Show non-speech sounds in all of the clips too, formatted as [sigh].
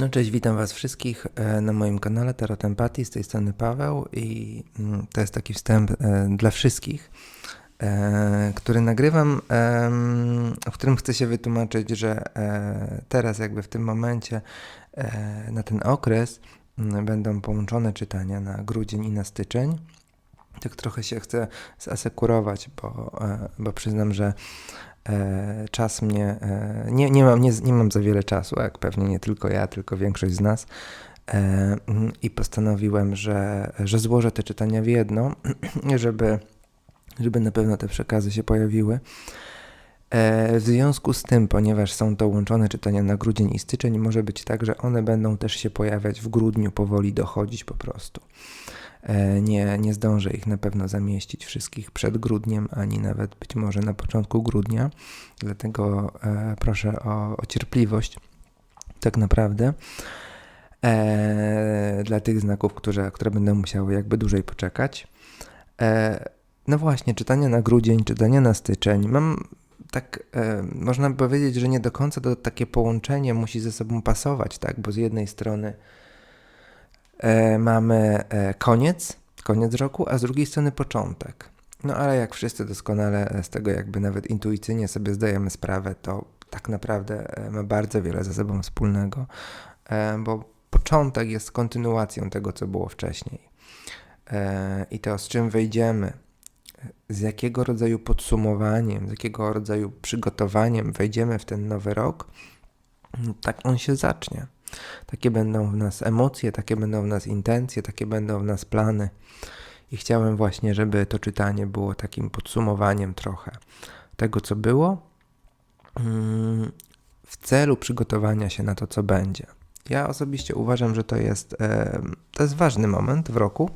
No cześć, witam Was wszystkich e, na moim kanale Tarot Empatii, z tej strony Paweł i mm, to jest taki wstęp e, dla wszystkich, e, który nagrywam, w którym chcę się wytłumaczyć, że teraz jakby w tym momencie na ten okres mm, będą połączone czytania na grudzień i na styczeń. Tak trochę się chcę zasekurować, bo, bo przyznam, że E, czas mnie. E, nie, nie, mam, nie, nie mam za wiele czasu, jak pewnie nie tylko ja, tylko większość z nas. E, I postanowiłem, że, że złożę te czytania w jedno, [clears throat] żeby, żeby na pewno te przekazy się pojawiły. W związku z tym, ponieważ są to łączone czytania na grudzień i styczeń, może być tak, że one będą też się pojawiać w grudniu, powoli dochodzić po prostu. E, nie, nie zdążę ich na pewno zamieścić wszystkich przed grudniem, ani nawet być może na początku grudnia. Dlatego e, proszę o, o cierpliwość, tak naprawdę. E, dla tych znaków, które, które będą musiały jakby dłużej poczekać. E, no właśnie, czytania na grudzień, czytania na styczeń. Mam tak, e, można by powiedzieć, że nie do końca to takie połączenie musi ze sobą pasować, tak? Bo z jednej strony mamy e, koniec, koniec roku, a z drugiej strony początek. No ale jak wszyscy doskonale z tego jakby nawet intuicyjnie sobie zdajemy sprawę, to tak naprawdę e, ma bardzo wiele ze sobą wspólnego, e, bo początek jest kontynuacją tego, co było wcześniej. E, I to, z czym wejdziemy, z jakiego rodzaju podsumowaniem, z jakiego rodzaju przygotowaniem wejdziemy w ten nowy rok, tak on się zacznie. Takie będą w nas emocje, takie będą w nas intencje, takie będą w nas plany. I chciałem właśnie, żeby to czytanie było takim podsumowaniem trochę tego, co było, mm, w celu przygotowania się na to, co będzie. Ja osobiście uważam, że to jest, to jest ważny moment w roku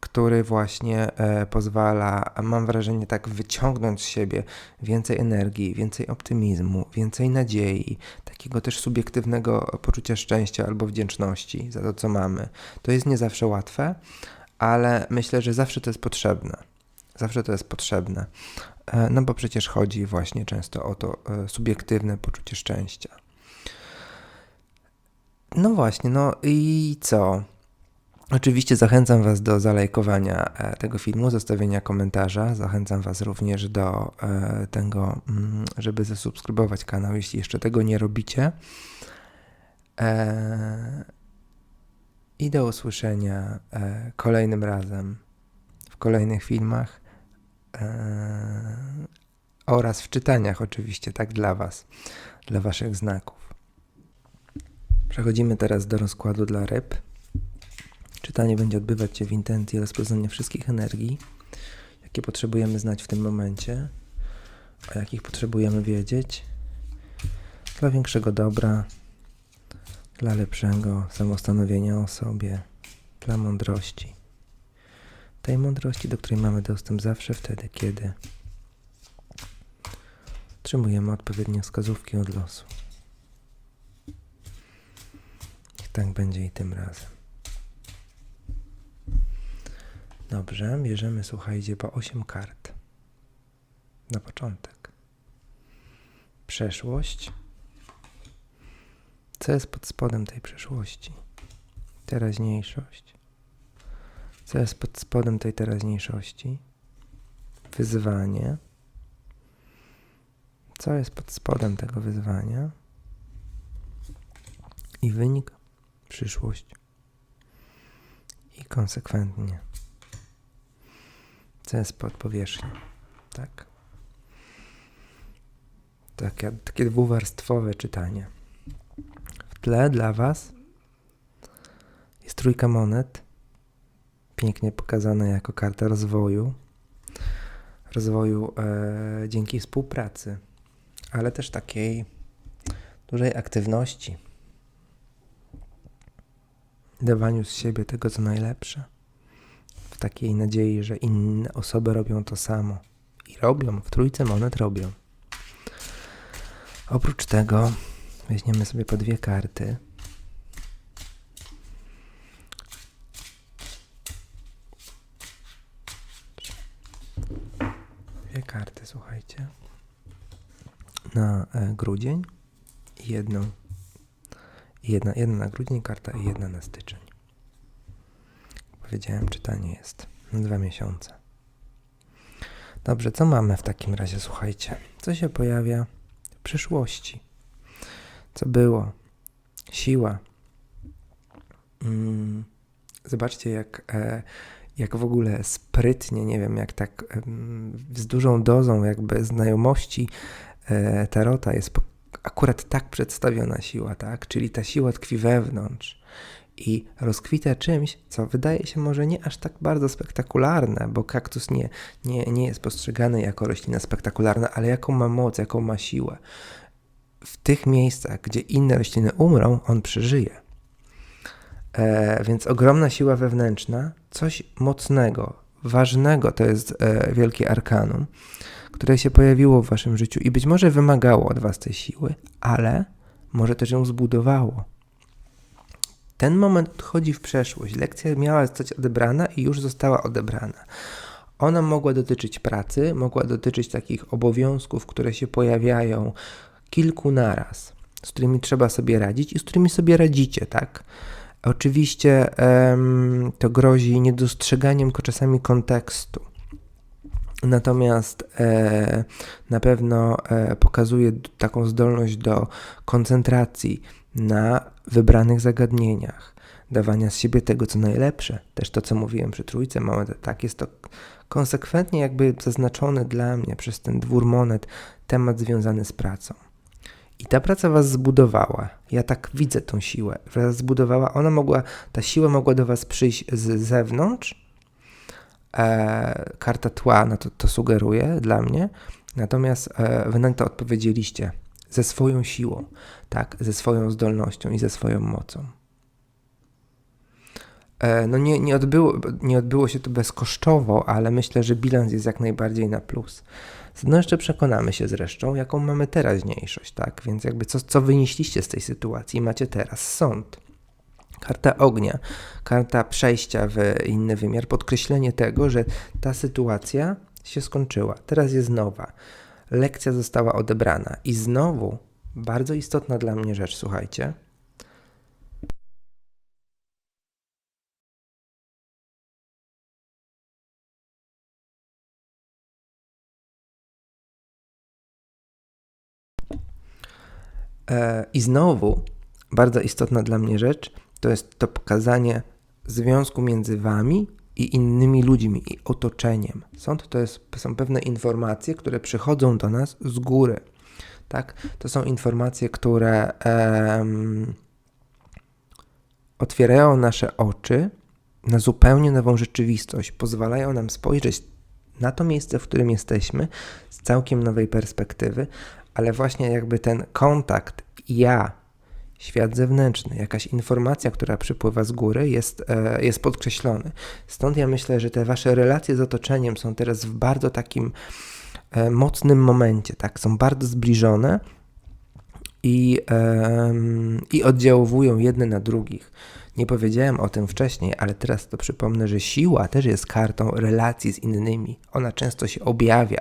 który właśnie e, pozwala, mam wrażenie, tak wyciągnąć z siebie więcej energii, więcej optymizmu, więcej nadziei, takiego też subiektywnego poczucia szczęścia albo wdzięczności za to, co mamy. To jest nie zawsze łatwe, ale myślę, że zawsze to jest potrzebne. Zawsze to jest potrzebne. E, no bo przecież chodzi właśnie często o to e, subiektywne poczucie szczęścia. No właśnie, no i co? Oczywiście zachęcam Was do zalajkowania e, tego filmu, zostawienia komentarza. Zachęcam Was również do e, tego, mm, żeby zasubskrybować kanał, jeśli jeszcze tego nie robicie. E, I do usłyszenia kolejnym razem w kolejnych filmach oraz w czytaniach, oczywiście, tak dla Was, dla Waszych znaków. Przechodzimy teraz do rozkładu dla ryb. Czytanie będzie odbywać się w intencji rozpoznania wszystkich energii, jakie potrzebujemy znać w tym momencie, o jakich potrzebujemy wiedzieć, dla większego dobra, dla lepszego samostanowienia o sobie, dla mądrości. Tej mądrości, do której mamy dostęp zawsze wtedy, kiedy otrzymujemy odpowiednie wskazówki od losu. I tak będzie i tym razem. Dobrze, bierzemy, słuchajcie, po 8 kart. Na początek. Przeszłość. Co jest pod spodem tej przeszłości? Teraźniejszość. Co jest pod spodem tej teraźniejszości? Wyzwanie. Co jest pod spodem tego wyzwania? I wynik, przyszłość. I konsekwentnie pod powierzchnią. Tak? Takie, takie dwuwarstwowe czytanie. W tle dla Was jest trójka monet, pięknie pokazana jako karta rozwoju. Rozwoju e, dzięki współpracy, ale też takiej dużej aktywności, dawaniu z siebie tego, co najlepsze takiej nadziei, że inne osoby robią to samo. I robią, w trójce monet robią. Oprócz tego weźmiemy sobie po dwie karty. dwie karty, słuchajcie. Na e, grudzień i jedną. Jedna, jedna na grudzień karta i jedna na styczeń. Powiedziałem, czytanie jest na dwa miesiące. Dobrze, co mamy w takim razie, słuchajcie? Co się pojawia w przyszłości? Co było? Siła. Mm, zobaczcie, jak, e, jak w ogóle sprytnie, nie wiem, jak tak z dużą dozą jakby znajomości e, Tarota jest akurat tak przedstawiona siła, tak? Czyli ta siła tkwi wewnątrz i rozkwita czymś, co wydaje się może nie aż tak bardzo spektakularne, bo kaktus nie, nie, nie jest postrzegany jako roślina spektakularna, ale jaką ma moc, jaką ma siłę. W tych miejscach, gdzie inne rośliny umrą, on przeżyje. E, więc ogromna siła wewnętrzna, coś mocnego, ważnego, to jest e, wielkie arkanum, które się pojawiło w waszym życiu i być może wymagało od was tej siły, ale może też ją zbudowało. Ten moment odchodzi w przeszłość. Lekcja miała zostać odebrana i już została odebrana. Ona mogła dotyczyć pracy, mogła dotyczyć takich obowiązków, które się pojawiają kilku naraz, z którymi trzeba sobie radzić i z którymi sobie radzicie, tak? Oczywiście um, to grozi niedostrzeganiem czasami kontekstu. Natomiast e, na pewno e, pokazuje taką zdolność do koncentracji na wybranych zagadnieniach, dawania z siebie tego, co najlepsze. Też to, co mówiłem przy trójce monet, tak jest to konsekwentnie jakby zaznaczony dla mnie przez ten dwór monet temat związany z pracą. I ta praca was zbudowała. Ja tak widzę tą siłę. Was zbudowała, ona mogła, ta siła mogła do was przyjść z zewnątrz. E, karta tła no to, to sugeruje dla mnie. Natomiast e, wy na to odpowiedzieliście ze swoją siłą, tak, ze swoją zdolnością i ze swoją mocą. E, no nie, nie, odbyło, nie odbyło się to bezkosztowo, ale myślę, że bilans jest jak najbardziej na plus. No jeszcze przekonamy się zresztą, jaką mamy teraźniejszość, tak? Więc jakby co, co wynieśliście z tej sytuacji macie teraz? Sąd. Karta ognia, karta przejścia w inny wymiar, podkreślenie tego, że ta sytuacja się skończyła, teraz jest nowa. Lekcja została odebrana i znowu bardzo istotna dla mnie rzecz, słuchajcie. E, I znowu bardzo istotna dla mnie rzecz to jest to pokazanie związku między wami i innymi ludźmi i otoczeniem. Sąd to jest, są pewne informacje, które przychodzą do nas z góry. Tak? To są informacje, które otwierają nasze oczy na zupełnie nową rzeczywistość, pozwalają nam spojrzeć na to miejsce, w którym jesteśmy z całkiem nowej perspektywy, ale właśnie jakby ten kontakt ja, świat zewnętrzny, jakaś informacja, która przypływa z góry, jest, e, jest podkreślony. Stąd ja myślę, że te wasze relacje z otoczeniem są teraz w bardzo takim e, mocnym momencie, tak? Są bardzo zbliżone i, i oddziałowują jedne na drugich. Nie powiedziałem o tym wcześniej, ale teraz to przypomnę, że siła też jest kartą relacji z innymi. Ona często się objawia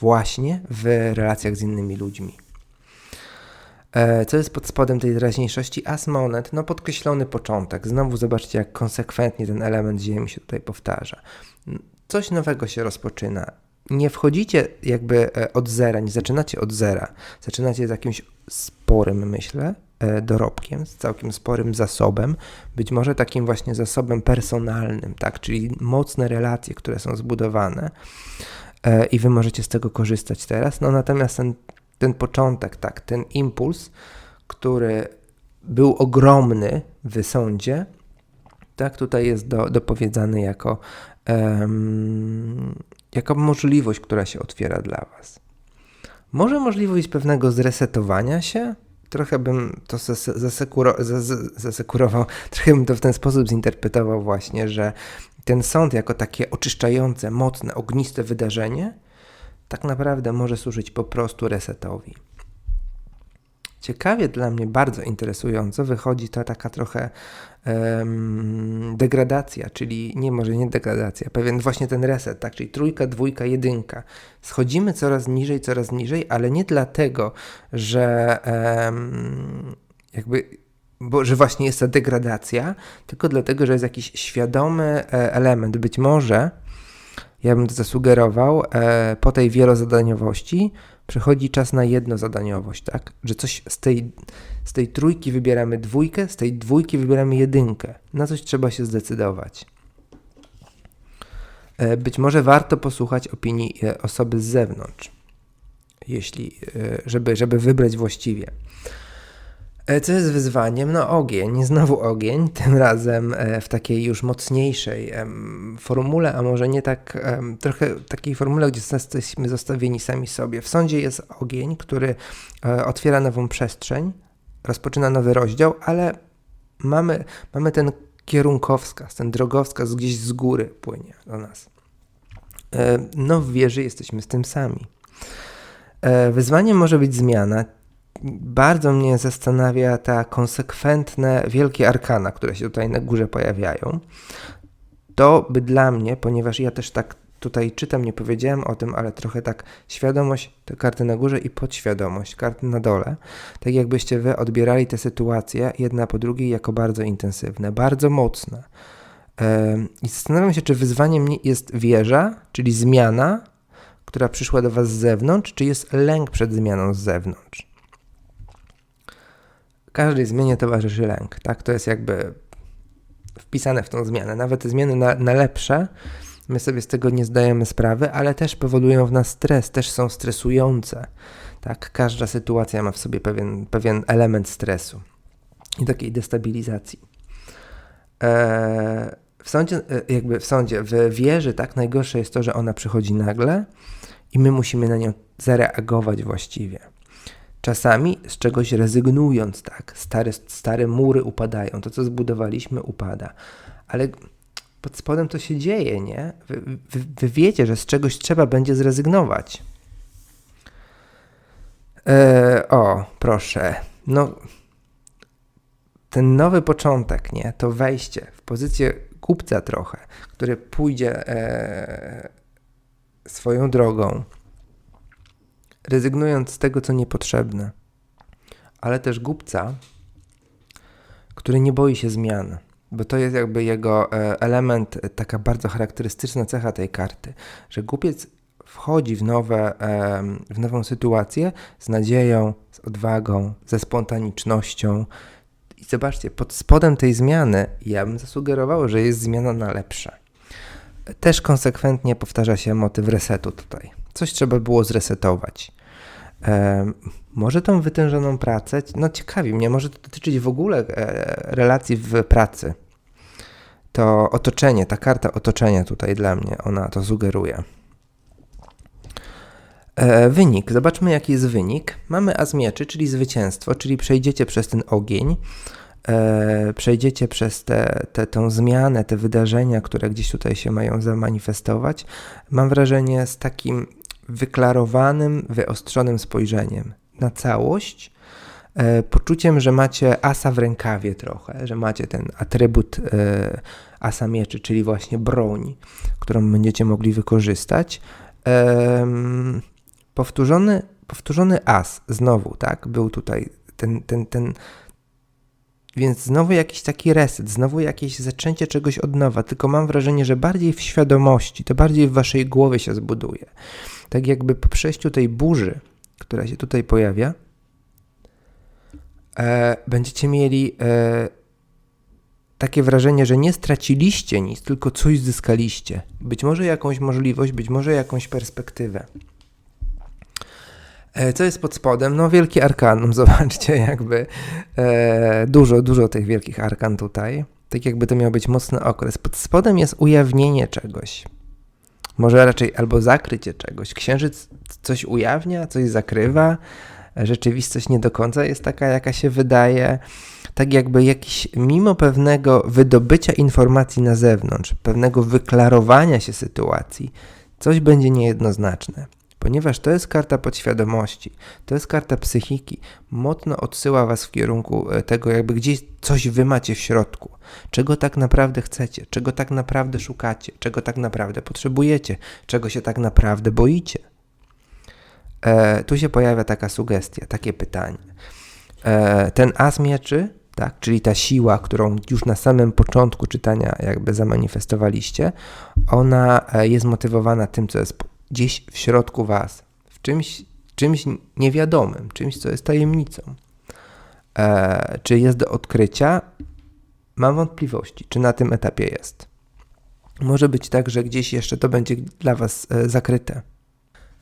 właśnie w relacjach z innymi ludźmi. E, co jest pod spodem tej teraźniejszości? As monet, no podkreślony początek. Znowu zobaczcie, jak konsekwentnie ten element ziemi się tutaj powtarza. Coś nowego się rozpoczyna. Nie wchodzicie jakby e, od zera, nie zaczynacie od zera. Zaczynacie z jakimś sporym, myślę, e, dorobkiem, z całkiem sporym zasobem, być może takim właśnie zasobem personalnym, tak, czyli mocne relacje, które są zbudowane i wy możecie z tego korzystać teraz. No natomiast ten ten początek, tak, ten impuls, który był ogromny w sądzie, tak, tutaj jest do, dopowiedziany jako, um, jako możliwość, która się otwiera dla Was. Może możliwość pewnego zresetowania się, trochę bym to zasekuro, zasekurował, [laughs] trochę bym to w ten sposób zinterpretował właśnie, że ten sąd jako takie oczyszczające, mocne, ogniste wydarzenie tak naprawdę może służyć po prostu resetowi. ciekawie dla mnie, bardzo interesująco wychodzi ta taka trochę um, degradacja, czyli nie może nie degradacja, pewien właśnie ten reset, tak, czyli trójka, dwójka, jedynka. Schodzimy coraz niżej, coraz niżej, ale nie dlatego, że um, jakby bo, że właśnie jest ta degradacja, tylko dlatego, że jest jakiś świadomy e, element. Być może, ja bym to zasugerował, e, po tej wielozadaniowości przychodzi czas na jednozadaniowość, tak? Że coś z tej, z tej trójki wybieramy dwójkę, z tej dwójki wybieramy jedynkę. Na coś trzeba się zdecydować. E, być może warto posłuchać opinii osoby z zewnątrz, jeśli, żeby, żeby wybrać właściwie. E, co jest wyzwaniem? No ogień, znowu ogień, [laughs] tym razem e, w takiej już mocniejszej formule, a może nie tak, trochę takiej formule, gdzie jesteśmy zostawieni sami sobie. W sądzie jest ogień, który e, otwiera nową przestrzeń, rozpoczyna nowy rozdział, ale mamy, mamy ten kierunkowskaz, ten drogowskaz gdzieś z góry płynie do nas. No w wieży jesteśmy z tym sami. Wyzwaniem może być zmiana, bardzo mnie zastanawia ta konsekwentne wielkie arkana, które się tutaj na górze pojawiają. To by dla mnie, ponieważ ja też tak tutaj czytam, nie powiedziałem o tym, ale trochę tak świadomość, te karty na górze i podświadomość, karty na dole, tak jakbyście wy odbierali te sytuacje jedna po drugiej jako bardzo intensywne, bardzo mocne. I zastanawiam się, czy wyzwaniem jest wieża, czyli zmiana, która przyszła do Was z zewnątrz, czy jest lęk przed zmianą z zewnątrz każdej zmianie towarzyszy lęk. Tak? To jest jakby wpisane w tą zmianę. Nawet zmiany na, na lepsze, my sobie z tego nie zdajemy sprawy, ale też powodują w nas stres, też są stresujące. Tak? Każda sytuacja ma w sobie pewien, pewien element stresu i takiej destabilizacji. Eee, w sądzie, e, jakby w sądzie, w wieży, tak, najgorsze jest to, że ona przychodzi nagle i my musimy na nią zareagować właściwie. Czasami z czegoś rezygnując, tak, stare, stare mury upadają, to co zbudowaliśmy upada, ale pod spodem to się dzieje, nie? Wy, wy, wy wiecie, że z czegoś trzeba będzie zrezygnować. E, o, proszę. No, ten nowy początek, nie? To wejście w pozycję kupca trochę, który pójdzie e, swoją drogą, rezygnując z tego, co niepotrzebne, ale też głupca, który nie boi się zmian, bo to jest jakby jego e, element, e, taka bardzo charakterystyczna cecha tej karty, że głupiec wchodzi w, nowe, w nową sytuację z nadzieją, z odwagą, ze spontanicznością. I zobaczcie, pod spodem tej zmiany ja bym zasugerował, że jest zmiana na lepsze. Też konsekwentnie powtarza się motyw resetu tutaj. Coś trzeba było zresetować. E, może tą wytężoną pracę, no ciekawi mnie, może to dotyczyć w ogóle e, relacji w pracy. To otoczenie, ta karta otoczenia tutaj dla mnie, ona to sugeruje. E, wynik. Zobaczmy, jaki jest wynik. Mamy as mieczy, czyli zwycięstwo, czyli przejdziecie przez ten ogień, e, przejdziecie przez tę te, te, zmianę, te wydarzenia, które gdzieś tutaj się mają zamanifestować. Mam wrażenie z takim wyklarowanym, wyostrzonym spojrzeniem na całość, e, poczuciem, że macie asa w rękawie trochę, że macie ten atrybut e, asa mieczy, czyli właśnie broń, którą będziecie mogli wykorzystać. Powtórzony, powtórzony as, znowu, tak, był tutaj ten, ten, ten, więc znowu jakiś taki reset, znowu jakieś zaczęcie czegoś od nowa, tylko mam wrażenie, że bardziej w świadomości, to bardziej w waszej głowie się zbuduje tak jakby po przejściu tej burzy, która się tutaj pojawia, e, będziecie mieli e, takie wrażenie, że nie straciliście nic, tylko coś zyskaliście. Być może jakąś możliwość, być może jakąś perspektywę. E, co jest pod spodem? No, wielki arkanum, [laughs] zobaczcie, jakby e, dużo, dużo tych wielkich arkan tutaj. Tak jakby to miał być mocny okres. Pod spodem jest ujawnienie czegoś. Może raczej albo zakrycie czegoś. Księżyc coś ujawnia, coś zakrywa. Rzeczywistość nie do końca jest taka, jaka się wydaje. Tak jakby jakiś, mimo pewnego wydobycia informacji na zewnątrz, pewnego wyklarowania się sytuacji, coś będzie niejednoznaczne. Ponieważ to jest karta podświadomości, to jest karta psychiki, mocno odsyła was w kierunku e, tego, jakby gdzieś coś wy macie w środku, czego tak naprawdę chcecie, czego tak naprawdę szukacie, czego tak naprawdę potrzebujecie, czego się tak naprawdę boicie. E, tu się pojawia taka sugestia, takie pytanie. E, ten as mieczy, tak, czyli ta siła, którą już na samym początku czytania jakby zamanifestowaliście, ona e, jest motywowana tym, co jest gdzieś w środku was, w czymś, czymś niewiadomym, czymś, co jest tajemnicą. E, czy jest do odkrycia? Mam wątpliwości, czy na tym etapie jest. Może być tak, że gdzieś jeszcze to będzie dla was e, zakryte.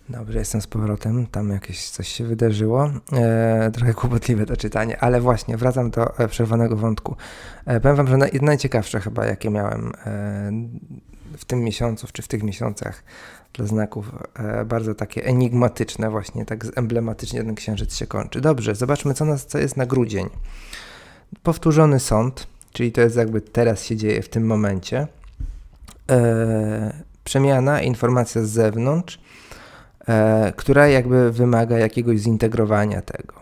Dobrze, jestem z powrotem. Tam jakieś coś się wydarzyło. E, trochę kłopotliwe to czytanie, ale właśnie wracam do e, przerwanego wątku. E, powiem Wam, że naj, najciekawsze chyba, jakie miałem e, w tym miesiącu, czy w tych miesiącach dla znaków, e, bardzo takie enigmatyczne, właśnie tak emblematycznie ten księżyc się kończy. Dobrze, zobaczmy, co, nas, co jest na grudzień. Powtórzony sąd, czyli to jest jakby teraz się dzieje w tym momencie. E, przemiana, informacja z zewnątrz e, która jakby wymaga jakiegoś zintegrowania tego.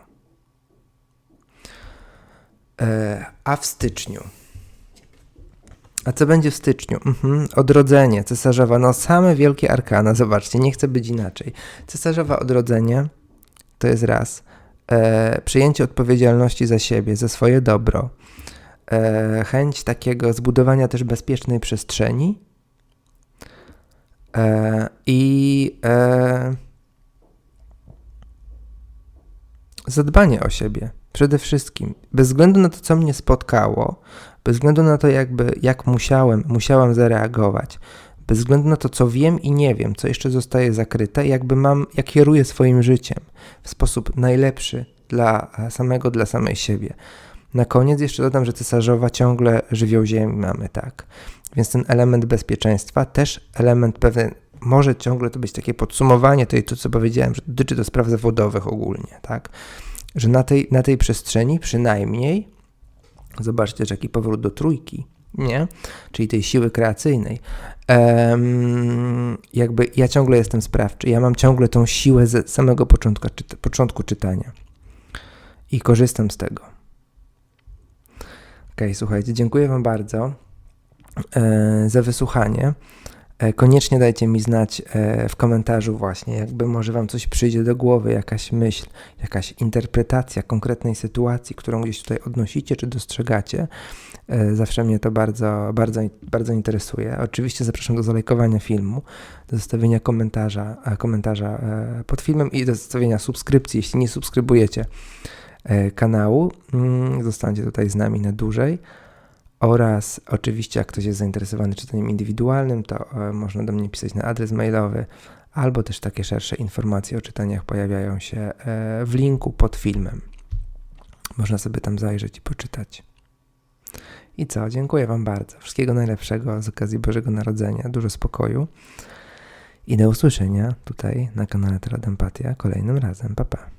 E, a w styczniu. A co będzie w styczniu? Mhm. Odrodzenie cesarzowa. No same wielkie arkana. Zobaczcie, nie chcę być inaczej. Cesarzowa odrodzenie to jest raz. E, przyjęcie odpowiedzialności za siebie, za swoje dobro. E, chęć takiego zbudowania też bezpiecznej przestrzeni E, I e, zadbanie o siebie przede wszystkim. Bez względu na to, co mnie spotkało, bez względu na to, jakby, jak musiałem, musiałam zareagować, bez względu na to, co wiem i nie wiem, co jeszcze zostaje zakryte, jakby mam, jak kieruję swoim życiem w sposób najlepszy dla samego, dla samej siebie. Na koniec jeszcze dodam, że cesarzowa ciągle żywioł ziemi mamy, tak. Więc ten element bezpieczeństwa, też element pewien, może ciągle to być takie podsumowanie tej, to co powiedziałem, że dotyczy to spraw zawodowych ogólnie, tak? Że na tej, na tej przestrzeni przynajmniej, zobaczcie, że jaki powrót do trójki, nie? Czyli tej siły kreacyjnej. Um, jakby ja ciągle jestem sprawczy, ja mam ciągle tą siłę z samego początku, czyta, początku czytania i korzystam z tego. Ok, słuchajcie, dziękuję Wam bardzo e, za wysłuchanie. E, koniecznie dajcie mi znać e, w komentarzu właśnie, jakby może Wam coś przyjdzie do głowy, jakaś myśl, jakaś interpretacja konkretnej sytuacji, którą gdzieś tutaj odnosicie czy dostrzegacie. E, zawsze mnie to bardzo, bardzo, bardzo interesuje. Oczywiście zapraszam do zalajkowania filmu, do zostawienia komentarza, komentarza pod filmem i do zostawienia subskrypcji, jeśli nie subskrybujecie kanału. Mm, zostańcie tutaj z nami na dłużej. Oraz oczywiście, jak ktoś jest zainteresowany czytaniem indywidualnym, to e, można do mnie pisać na adres mailowy, albo też takie szersze informacje o czytaniach pojawiają się e, w linku pod filmem. Można sobie tam zajrzeć i poczytać. I co? Dziękuję Wam bardzo. Wszystkiego najlepszego z okazji Bożego Narodzenia. Dużo spokoju. I do usłyszenia tutaj na kanale Teradempatia kolejnym razem. Pa, pa.